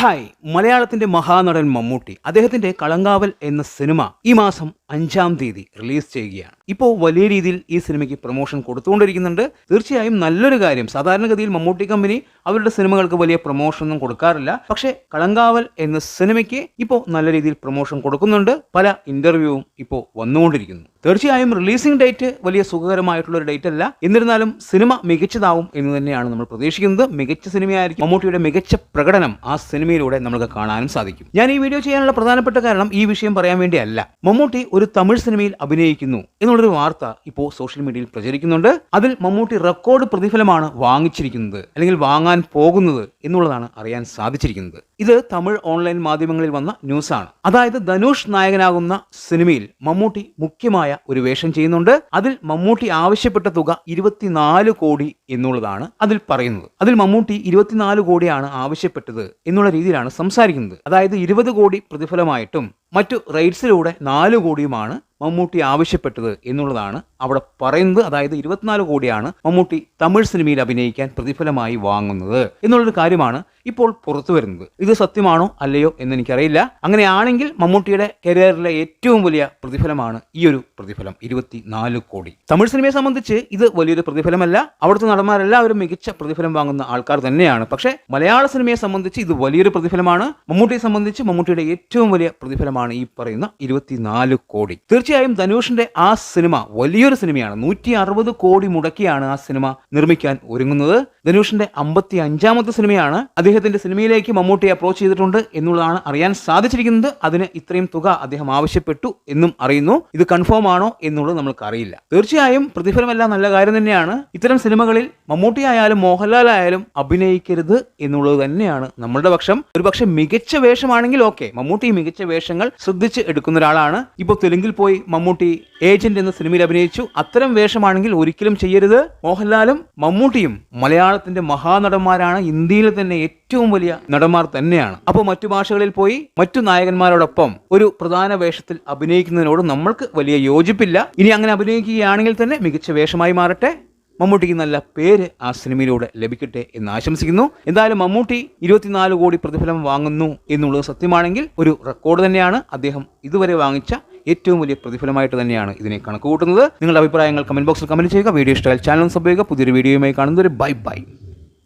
Hi. മലയാളത്തിന്റെ മഹാനടൻ മമ്മൂട്ടി. അദ്ദേഹത്തിന്റെ കളങ്കാവൽ എന്ന സിനിമ ഈ മാസം അഞ്ചാം തീയതി റിലീസ് ചെയ്യുകയാണ്. ഇപ്പോൾ വലിയ രീതിയിൽ ഈ സിനിമയ്ക്ക് പ്രൊമോഷൻ കൊടുത്തുകൊണ്ടിരിക്കുന്നുണ്ട്. തീർച്ചയായും നല്ലൊരു കാര്യം. സാധാരണഗതിയിൽ മമ്മൂട്ടി കമ്പനി അവരുടെ സിനിമകൾക്ക് വലിയ പ്രൊമോഷൻ ഒന്നും കൊടുക്കാറില്ല. പക്ഷേ കളങ്കാവൽ എന്ന സിനിമയ്ക്ക് ഇപ്പോൾ നല്ല രീതിയിൽ പ്രൊമോഷൻ കൊടുക്കുന്നുണ്ട്. പല ഇന്റർവ്യൂവും ഇപ്പോൾ വന്നുകൊണ്ടിരിക്കുന്നു. തീർച്ചയായും റിലീസിംഗ് ഡേറ്റ് വലിയ സുഖകരമായിട്ടുള്ള ഒരു ഡേറ്റ് അല്ല. എന്നിരുന്നാലും സിനിമ മികച്ചതാവും എന്ന് തന്നെയാണ് നമ്മൾ പ്രതീക്ഷിക്കുന്നത്. മികച്ച സിനിമയായിരിക്കും മമ്മൂട്ടിയുടെ മികച്ച പ്രകടനം ആ സിനിമയിലൂടെ നമുക്ക് കാണാനും സാധിക്കും. ഞാൻ ഈ വീഡിയോ ചെയ്യാനുള്ള പ്രധാനപ്പെട്ട കാരണം ഈ വിഷയം പറയാൻ വേണ്ടിയല്ല. മമ്മൂട്ടി തമിഴ് സിനിമയിൽ അഭിനയിക്കുന്നു എന്നുള്ളൊരു വാർത്ത ഇപ്പോൾ സോഷ്യൽ മീഡിയയിൽ പ്രചരിക്കുന്നുണ്ട്. അതിൽ മമ്മൂട്ടി റെക്കോർഡ് പ്രതിഫലമാണ് വാങ്ങിച്ചിരിക്കുന്നത് അല്ലെങ്കിൽ വാങ്ങാൻ പോകുന്നത് എന്നുള്ളതാണ് അറിയാൻ സാധിച്ചിരിക്കുന്നത്. ഇത് തമിഴ് ഓൺലൈൻ മാധ്യമങ്ങളിൽ വന്ന ന്യൂസാണ്. അതായത് ധനുഷ് നായകനാകുന്ന സിനിമയിൽ മമ്മൂട്ടി മുഖ്യമായ ഒരു വേഷം ചെയ്യുന്നുണ്ട്. അതിൽ മമ്മൂട്ടി ആവശ്യപ്പെട്ട തുക ഇരുപത്തിനാല് കോടി എന്നുള്ളതാണ് അതിൽ പറയുന്നത്. അതിൽ മമ്മൂട്ടി ഇരുപത്തിനാല് കോടിയാണ് ആവശ്യപ്പെട്ടത് എന്നുള്ള രീതിയിലാണ് സംസാരിക്കുന്നത്. അതായത് ഇരുപത് കോടി പ്രതിഫലമായിട്ടും മറ്റു റൈറ്റ്സിലൂടെ നാല് കോടിയുമാണ് മമ്മൂട്ടി ആവശ്യപ്പെട്ടത് എന്നുള്ളതാണ് അവിടെ പറയുന്നത്. അതായത് ഇരുപത്തിനാല് കോടിയാണ് മമ്മൂട്ടി തമിഴ് സിനിമയിൽ അഭിനയിക്കാൻ പ്രതിഫലമായി വാങ്ങുന്നത് എന്നുള്ളൊരു കാര്യമാണ് ഇപ്പോൾ പുറത്തു വരുന്നത്. ഇത് സത്യമാണോ അല്ലയോ എന്ന് എനിക്കറിയില്ല. അങ്ങനെയാണെങ്കിൽ മമ്മൂട്ടിയുടെ കരിയറിലെ ഏറ്റവും വലിയ പ്രതിഫലമാണ് ഈ ഒരു പ്രതിഫലം ഇരുപത്തിനാല് കോടി. തമിഴ് സിനിമയെ സംബന്ധിച്ച് ഇത് വലിയൊരു പ്രതിഫലമല്ല. അവിടുത്തെ നടന്മാരെല്ലാവരും മികച്ച പ്രതിഫലം വാങ്ങുന്ന ആൾക്കാർ തന്നെയാണ്. പക്ഷേ മലയാള സിനിമയെ സംബന്ധിച്ച് ഇത് വലിയൊരു പ്രതിഫലമാണ്. മമ്മൂട്ടിയെ സംബന്ധിച്ച് മമ്മൂട്ടിയുടെ ഏറ്റവും വലിയ പ്രതിഫലമാണ് ഈ പറയുന്ന ഇരുപത്തിനാല് കോടി. തീർച്ചയായും ധനുഷിന്റെ ആ സിനിമ വലിയൊരു സിനിമയാണ്. നൂറ്റി അറുപത് കോടി മുടക്കിയാണ് ആ സിനിമ നിർമ്മിക്കാൻ ഒരുങ്ങുന്നത്. ധനുഷിന്റെ അമ്പത്തി അഞ്ചാമത്തെ സിനിമയാണ് അദ്ദേഹത്തിന്റെ സിനിമയിലേക്ക് മമ്മൂട്ടി അപ്രോച്ച് ചെയ്തിട്ടുണ്ട് എന്നുള്ളതാണ് അറിയാൻ സാധിച്ചിരിക്കുന്നത്. അതിന് ഇത്രയും തുക അദ്ദേഹം ആവശ്യപ്പെട്ടു എന്നും അറിയുന്നു. ഇത് കൺഫേം ആണോ എന്നുള്ളത് നമ്മൾക്ക് അറിയില്ല തീർച്ചയായും പ്രതിഫലമെല്ലാം നല്ല കാര്യം തന്നെയാണ്. ഇത്തരം സിനിമകളിൽ മമ്മൂട്ടി ആയാലും മോഹൻലാൽ ആയാലും അഭിനയിക്കരുത് എന്നുള്ളത് തന്നെയാണ് നമ്മളുടെ പക്ഷം. ഒരു പക്ഷെ മികച്ച വേഷമാണെങ്കിൽ ഓക്കെ മമ്മൂട്ടി മികച്ച വേഷങ്ങൾ ശ്രദ്ധിച്ച് എടുക്കുന്ന ഒരാളാണ്. ഇപ്പോൾ തെലുങ്കിൽ പോയി മമ്മൂട്ടി ഏജന്റ് എന്ന സിനിമയിൽ അഭിനയിച്ചു. അത്തരം വേഷമാണെങ്കിൽ ഒരിക്കലും ചെയ്യരുത്. മോഹൻലാലും മമ്മൂട്ടിയും മലയാളത്തിന്റെ മഹാനടന്മാരാണ്. ഇന്ത്യയിൽ തന്നെ ഏറ്റവും വലിയ നടന്മാർ തന്നെയാണ്. അപ്പോൾ മറ്റു ഭാഷകളിൽ പോയി മറ്റു നായകന്മാരോടൊപ്പം ഒരു പ്രധാന വേഷത്തിൽ അഭിനയിക്കുന്നതിനോട് നമ്മൾക്ക് വലിയ യോജിപ്പില്ല. ഇനി അങ്ങനെ അഭിനയിക്കുകയാണെങ്കിൽ തന്നെ മികച്ച വേഷമായി മാറട്ടെ. മമ്മൂട്ടിക്ക് നല്ല പേര് ആ സിനിമയിലൂടെ ലഭിക്കട്ടെ എന്ന് ആശംസിക്കുന്നു. എന്തായാലും മമ്മൂട്ടി ഇരുപത്തിനാല് കോടി പ്രതിഫലം വാങ്ങുന്നു എന്നുള്ളത് സത്യമാണെങ്കിൽ ഒരു റെക്കോർഡ് തന്നെയാണ്. അദ്ദേഹം ഇതുവരെ വാങ്ങിച്ച ഏറ്റവും വലിയ പ്രതിഫലമായിട്ട് തന്നെയാണ് ഇതിനെ കണക്ക് കൂട്ടുന്നത് നിങ്ങളുടെ അഭിപ്രായങ്ങൾ കമന്റ് ബോക്സിൽ കമന്റ് ചെയ്യുക. വീഡിയോ ഇഷ്ടമായാൽ ചാനൽ സബ് ചെയ്യുക. പുതിയൊരു വീഡിയോയുമായി കാണുന്നവർ ബൈ ബൈ.